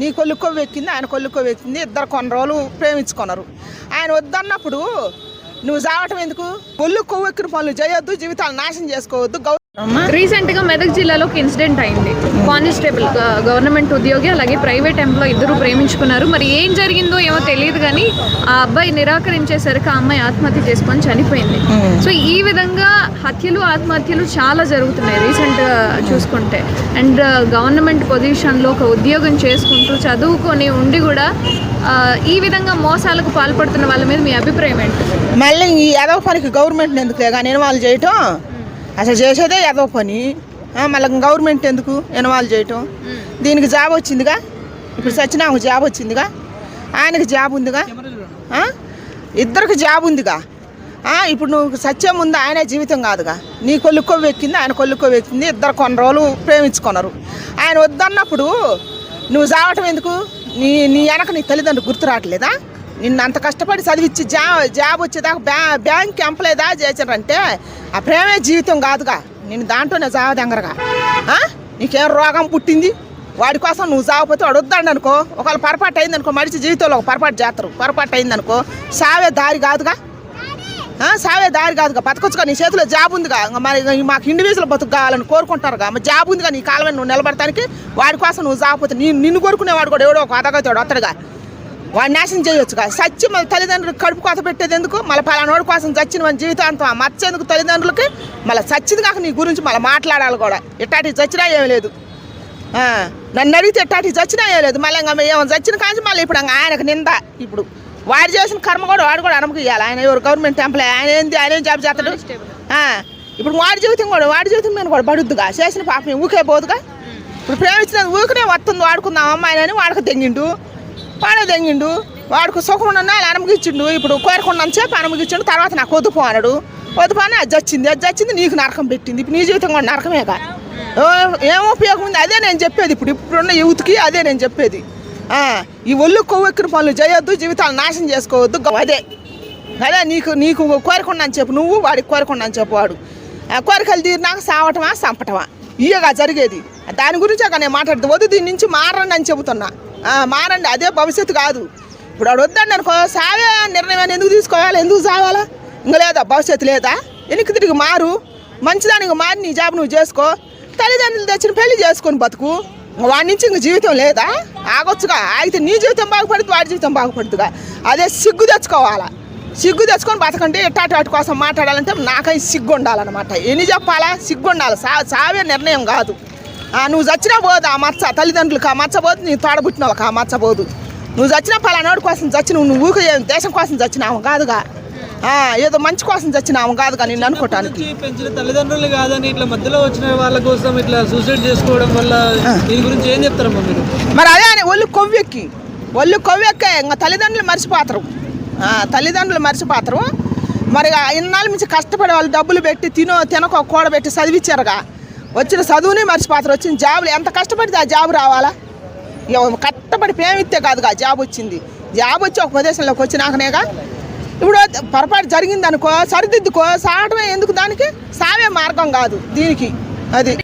నీ కొల్లుకో వెక్కింది ఆయన కొల్లుకో వెక్కింది ఇద్దరు కొన్ని రోజులు ప్రేమించుకున్నారు. ఆయన వద్దన్నప్పుడు నువ్వు చావటం ఎందుకు? కొల్లు కొవ్వు ఎక్కిన పనులు చేయొద్దు జీవితాలు నాశనం చేసుకోవద్దు రీసెంట్గా మెదక్ జిల్లాలో ఒక ఇన్సిడెంట్ అయింది. కానిస్టేబుల్ గవర్నమెంట్ ఉద్యోగి అలాగే ప్రైవేట్ ఎంప్లాయ్ ఇద్దరు ప్రేమించుకున్నారు. మరి ఏం జరిగిందో ఏమో తెలియదు కానీ ఆ అబ్బాయి నిరాకరించేసరికి ఆ అమ్మాయి ఆత్మహత్య చేసుకొని చనిపోయింది. సో ఈ విధంగా హత్యలు ఆత్మహత్యలు చాలా జరుగుతున్నాయి రీసెంట్ చూసుకుంటే. అండ్ గవర్నమెంట్ పొజిషన్లో ఒక ఉద్యోగం చేసుకుంటూ చదువుకొని ఉండి కూడా ఈ విధంగా మోసాలకు పాల్పడుతున్న వాళ్ళ మీద మీ అభిప్రాయం ఏంటి? మళ్ళీ ఈ ఎదవ పనికి గవర్నమెంట్ ఎందుకులే కానీ ఇన్వాల్వ్ చేయటం? అసలు చేసేదే ఎదవ పని. మళ్ళీ గవర్నమెంట్ ఎందుకు ఇన్వాల్వ్ చేయటం? దీనికి జాబ్ వచ్చిందిగా? ఇప్పుడు సచ్చినాకు జాబ్ వచ్చిందిగా? ఆయనకి జాబ్ ఉందిగా? ఇద్దరికి జాబ్ ఉందిగా? ఇప్పుడు నువ్వు సత్యం ఉంది? ఆయనే జీవితం కాదుగా? నీ కొల్లు కొవ్వు ఎక్కింది ఆయన కొల్లు కొవ్వు ఎక్కింది ఇద్దరు కొన్ని రోజులు ప్రేమించుకున్నారు. ఆయన వద్దన్నప్పుడు నువ్వు చావటం ఎందుకు? నీ నీ వెనక నీ తల్లిదండ్రులు గుర్తు రావట్లేదా? నిన్ను అంత కష్టపడి చదివించి జా జాబ్ వచ్చేదాకా బ్యా బ్యాంక్ ఎంపలేదా చేసారంటే ఆ ప్రేమే జీవితం కాదుగా. నేను దాంట్లోనే జావదెంగరగా. నీకేం రోగం పుట్టింది? వాడి కోసం నువ్వు చావకపోతే వాడు అనుకో ఒకవేళ పొరపాటు అయిందనుకో మనిషి జీవితంలో ఒక పొరపాటు చేస్తారు పొరపాటు అయిందనుకో సావే దారి కాదుగా. సావే దారి కాదుగా బతకొచ్చుగా నీ చేతిలో జాబ్ ఉందిగా. మరి మాకు ఇండివిజువల్ బతుకు కావాలని కోరుకుంటారుగా. మరి జాబ్ ఉందిగా నీ కాలం నువ్వు నిలబడటానికి వాడి కోసం నువ్వు చావకపోతే నీ నిన్ను కోరుకునేవాడు కూడా ఎవడో ఒక అదగతాడు అత్తడుగా వాడు నాశనం చేయొచ్చుగా. సచ్చి మళ్ళీ తల్లిదండ్రులకు కడుపు కోత పెట్టేది ఎందుకు? మళ్ళీ పలానోడి కోసం చచ్చిన మన జీవితాంతం ఆ మచ్చేందుకు తల్లిదండ్రులకి? మళ్ళీ చచ్చింది కాక నీ గురించి మళ్ళీ మాట్లాడాలి కూడా. ఇట్టాటి చచ్చినా ఏమీ లేదు. నన్ను అడిగితే ఇట్టాటి చచ్చినా ఏం లేదు. మళ్ళీ ఇంకా ఏమైనా చచ్చిన కాంచి మళ్ళీ ఇప్పుడు ఇంకా ఆయనకు నింద. ఇప్పుడు వాడు చేసిన కర్మ కూడా వాడు కూడా అనుమతి ఇవ్వాలి ఆయన ఎవరు గవర్నమెంట్ ఎంప్లాయ్ ఆయన ఏంది ఆయన ఏం జాబ్ చేస్తాడు? ఇప్పుడు వాడి జీవితం కూడా వాడి జీవితం మీద కూడా పడుద్దుగా. చేసిన పాపం ఊకే పోదుగా. ఇప్పుడు ప్రేమించిన ఊరికనే వస్తుంది వాడుకుందాం అమ్మాయిని వాడికి తెంగిండు వాడే తెంగిండు వాడికి సుఖం ఉన్నా అనుమతిచ్చిండు. ఇప్పుడు కోరుకున్నాను చెప్పి అనుమతిచ్చిండు. తర్వాత నాకు వద్దుపో అన్నాడు. వద్దుపో అని అది చచ్చింది. అది చచ్చింది నీకు నరకం పెట్టింది. ఇప్పుడు నీ జీవితం కూడా నరకమేగా. ఏ- ఏం ఉపయోగం ఉంది? అదే నేను చెప్పేది. ఇప్పుడు ఇప్పుడున్న యూత్కి అదే నేను చెప్పేది. ఈ ఒళ్ళు కొవ్వెక్కిన పనులు చేయొద్దు జీవితాలు నాశనం చేసుకోవద్దు. గ- అదే. అదే నీకు నీకు కోరుకున్నాను చెప్పు. నువ్వు వాడికి కోరుకున్నాను చెప్పు వాడు. ఆ కోరికలు తీరినాక సావటమా చంపటమా ఇయగా జరిగేది. దాని గురించే కానీ నేను మాట్లాడుతూ వద్దు దీని నుంచి మారండి అని చెబుతున్నా. మారండి. అదే భవిష్యత్తు కాదు. ఇప్పుడు వాడు వద్దండి అనుకో సావే నిర్ణయం ఎందుకు తీసుకోవాలి? ఎందుకు సావాలా? ఇంకా లేదా? భవిష్యత్తు లేదా? వెనక్కి తిరిగి మారు. మంచిదానికి మారి నీ జాబ్ నువ్వు చేసుకో. తల్లిదండ్రులు తెచ్చిన పెళ్ళి చేసుకొని బతుకు. వాడి నుంచి ఇంక జీవితం లేదా? ఆగొచ్చుగా. ఆగితే నీ జీవితం బాగుపడుతుంది వాడి జీవితం బాగుపడుతుందిగా. అదే సిగ్గు తెచ్చుకోవాలా? సిగ్గు తెచ్చుకొని బతకండి ఎట్టాటి వాటి కోసం మాట్లాడాలంటే నాకై సిగ్గు ఉండాలన్నమాట ఎన్ని చెప్పాలా? సిగ్గు ఉండాలి సా సావే నిర్ణయం కాదు. ఆ, నువ్వు చచ్చినా పోదు ఆ మచ్చ తల్లిదండ్రులకు ఆ మచ్చబోదు నీ తోడబుట్టిన వాళ్ళకి ఆ మచ్చబోదు నువ్వు చచ్చినా పలానాడు కోసం చచ్చిన నువ్వు ఊరికే దేశం కోసం చచ్చినావు కాదుగా. ఏదో మంచి కోసం చచ్చినావు కాదుగా నిన్ను అనుకోవటానికి నుంచి పెంచిన తల్లిదండ్రులు కాదని ఇట్లా మధ్యలో వచ్చిన వాళ్ళ కోసం ఇట్లా సూసైడ్ చేసుకోవడం వల్ల దీని గురించి ఏం చెప్తారమ్మా మీరు? మరి అదే అని ఒళ్ళు కొవ్వెక్కి ఒళ్ళు కొవ్వెక్కే ఇంకా తల్లిదండ్రులు మర్చిపోతారు. తల్లిదండ్రులు మర్చిపోతారు. మరి ఇన్నాళ్ళ నుంచి కష్టపడి వాళ్ళు డబ్బులు పెట్టి తినో తినకో కూడబెట్టి చదివించారుగా వచ్చిన చదువుని మర్చిపోతారు. వచ్చిన జాబులు ఎంత కష్టపడితే ఆ జాబ్ రావాలా? ఇక కష్టపడి ప్రేమిస్తే కాదుగా జాబ్ వచ్చింది. జాబ్ వచ్చి ఒక ప్రదేశంలోకి వచ్చినాకనేగా ఇప్పుడు పొరపాటు జరిగిందనుకో సరిదిద్దుకో సాగటమే ఎందుకు దానికి? సావే మార్గం కాదు దీనికి. అది.